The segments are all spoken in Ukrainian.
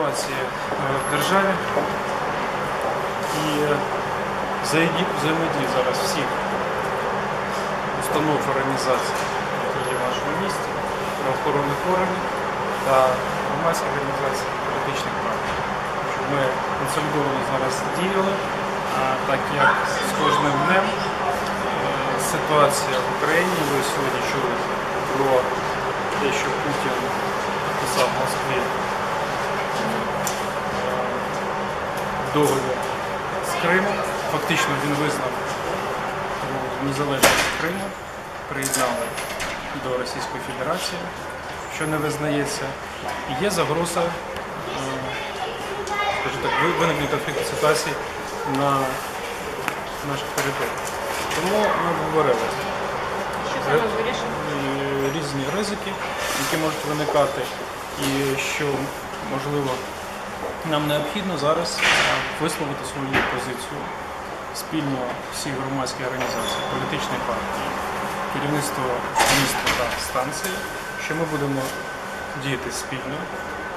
ситуації е, в державі і взаєді- взаємодії зараз всіх установ організацій, які є в нашому місті, правоохоронних органів та громадських організацій політичних партій. Щоб ми консолідовано зараз діяли, так як з кожним днем е, ситуація в Україні, ви сьогодні чули про те, що Путін підписав в Москві договір з Кримом. Фактично він визнав незалежність Криму, приєднав до Російської Федерації, що не визнається. І є загроза, е, скажімо так, виникнення конфліктної ситуації на наших територіях. Тому ми обговорили різні ризики, які можуть виникати, і що можливо нам необхідно зараз е, висловити свою позицію спільно всіх громадських організацій, політичні партії, керівництво міста та станції, що ми будемо діяти спільно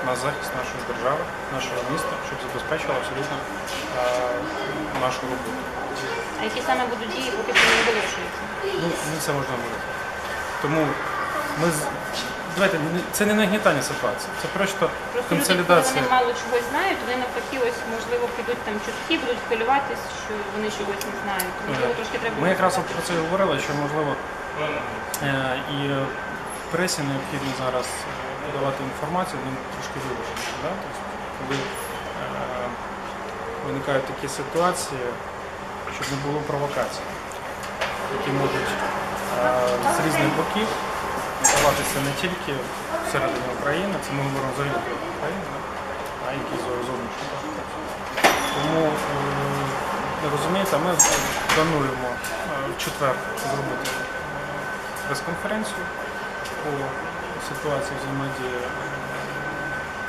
на захист нашої держави, нашого міста, щоб забезпечило абсолютно е, нашу роботу. А які саме будуть дії, поки що не вирішується? Ну, не все можна говорити. Тому ми давайте це не нагнітання ситуації, це просто Просто люди, коли вони мало чогось знають, вони навпаки, ось можливо підуть там чутки, будуть хвилюватись, що вони чогось не знають. Можливо, трошки треба. Ми якраз про це говорили, що можливо е, і пресі необхідно зараз е, подавати інформацію, ну, трошки вибачити. Да? Тобто, коли е, виникають такі ситуації, щоб не було провокацій, які можуть е, з різних боків відбуватися не тільки всередині України, це ми говоримо взагалі про Україну, да? а які зо- зовнішні. Тому е, розумієте, ми плануємо е, в четвер зробити е, прес-конференцію по ситуації взаємодії е,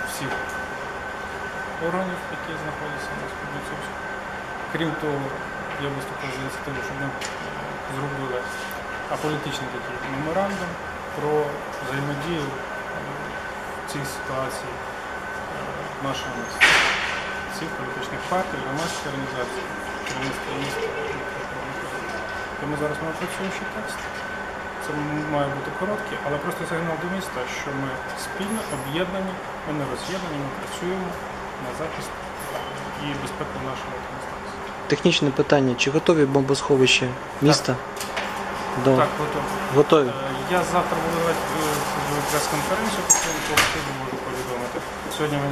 всіх органів, які знаходяться на Республіці. Крім того, я виступив з ініціативою, щоб ми е, зробили аполітичний такий меморандум Про взаємодію е, в цій ситуації е, нашого міста всіх політичних партій, громадських організацій, керівництва міста. Тому зараз ми працюємо ще текст. Це має бути короткий, але просто сигнал до міста, що ми спільно об'єднані, ми не роз'єднані, ми працюємо на захист і безпеку нашого адміністрації. Технічне питання: чи готові бомбосховища міста? До... Так, готово. Готові. Е, Я завтра буду давати е, прес-конференцію по цьому поводу, можу повідомити. Сьогодні ми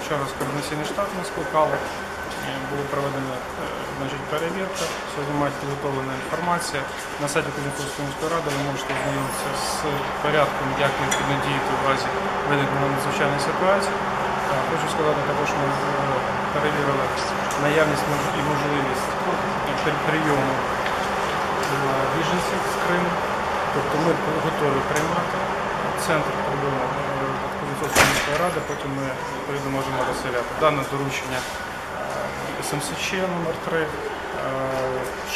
вчора з координаційний штаб нас скликали. Е, Була проведена значить, перевірка. Сьогодні має підготовлена інформація. На сайті Кузнєцовської міської ради ви можете ознайомитися з порядком, як необхідно діяти в разі виникнення надзвичайної ситуації. Хочу сказати також, що ми перевірили наявність і можливість прийому біженців з Криму. Тобто ми готові приймати центр прийому Кузнецовської міської ради, потім ми відповідно можемо розселяти. Дане доручення е, СМСЧ номер 3 е,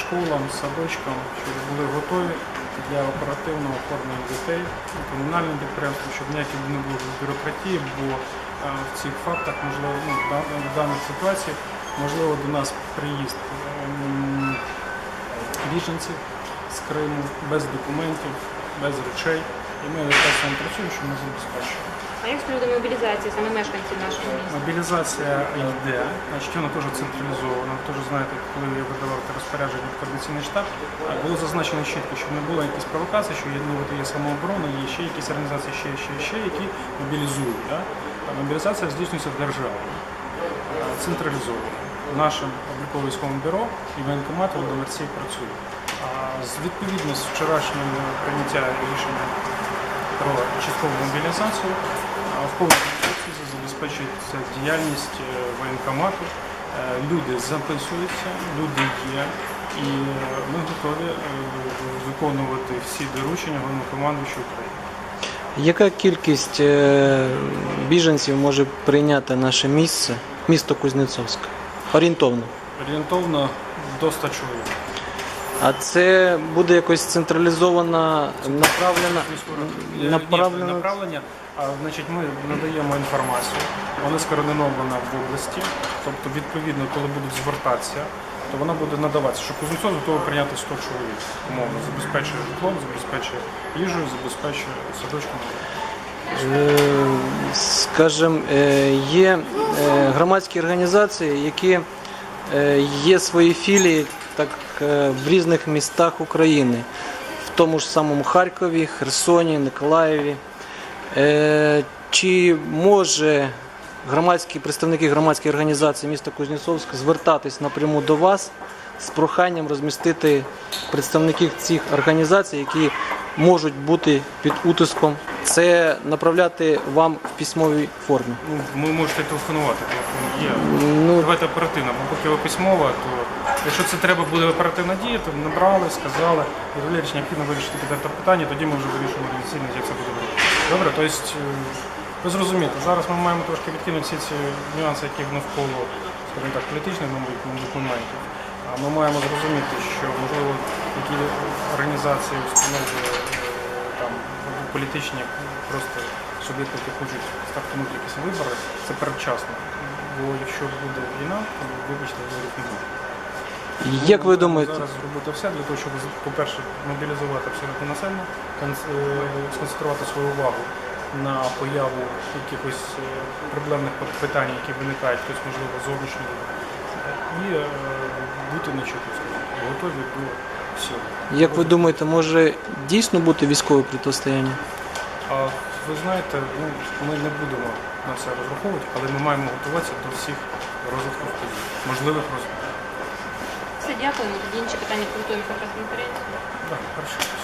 школам, садочкам, щоб були готові для оперативного оформлення дітей, комунальним підприємствам, щоб ніяких не було бюрократії, бо е, в цих фактах, можливо, ну, в дан- в даних ситуаціях, можливо, до нас приїзд ем, біженців з Криму без документів, без речей. І ми якраз саме працюємо, що ми забезпечуємо. А як з приводу мобілізації саме мешканців нашого міста? Мобілізація йде, значить вона теж централізована. Ви теж знаєте, коли я видавав те розпорядження в координаційний штаб, було зазначено чітко, щоб не було якісь провокацій, що є, ну, от є самооборона, є ще якісь організації, ще, ще, ще, які мобілізують. Да? А мобілізація здійснюється державою, а, централізовано. Нашим обліковим військовим бюро і воєнкомат Володимирців працює. Відповідно з вчорашнього прийняття рішення про часткову мобілізацію, в повному забезпечується діяльність е, воєнкомату. Е, Люди записуються, люди є, і е, ми готові виконувати всі доручення головнокомандуючого України. Яка кількість біженців може прийняти наше місце, місто Кузнецовське? Орієнтовно. Орієнтовно до 100 чоловік. А це буде якось централізована направлена направлена направлення. А, значить, ми надаємо інформацію, вона скоординована в області, тобто відповідно, коли будуть звертатися, то вона буде надаватися, що Кузнецов готовий прийняти 100 чоловік, умовно, забезпечує житлом, забезпечує їжею, забезпечує садочком. Е, Скажем, е, є е, громадські організації, які є свої філії так, в різних містах України, в тому ж самому Харкові, Херсоні, Николаєві. Е, Чи може громадські представники громадських організацій міста Кузнєцовськ звертатись напряму до вас з проханням розмістити представників цих організацій, які можуть бути під утиском, це направляти вам в письмовій формі. Ну, ви можете телефонувати, телефон є. Ну, Давайте оперативно, бо поки ви письмова, то якщо це треба буде оперативна дія, то набрали, сказали, і Валерійович необхідно вирішити це питання, тоді ми вже вирішимо доцільно, як це буде робити. Добре, тобто е, ви зрозумієте, зараз ми маємо трошки відкинути всі ці нюанси, які навколо, скажімо так, політичних документів. А ми маємо зрозуміти, що можливо які організації, установи е, там політичні просто суб'єкти, які хочуть стартанути якісь вибори, це передчасно. Бо якщо буде війна, то вибачте, виборів не буде. Як ви думаєте, зараз зробити все для того, щоб, по-перше, мобілізувати абсолютно населення, е, сконцентрувати свою увагу на появу якихось е, проблемних питань, які виникають, хтось, можливо, зовнішньо, і е, бути на чеку, готові до всього. як ви думаєте, може дійсно бути військове протистояння? А ви знаєте, ну, ми не будемо на це розраховувати, але ми маємо готуватися до всіх розвитків подій, можливих розвитків. Дякуємо. Тоді інші питання підготуємо по прес-конференції. Так, хорошо.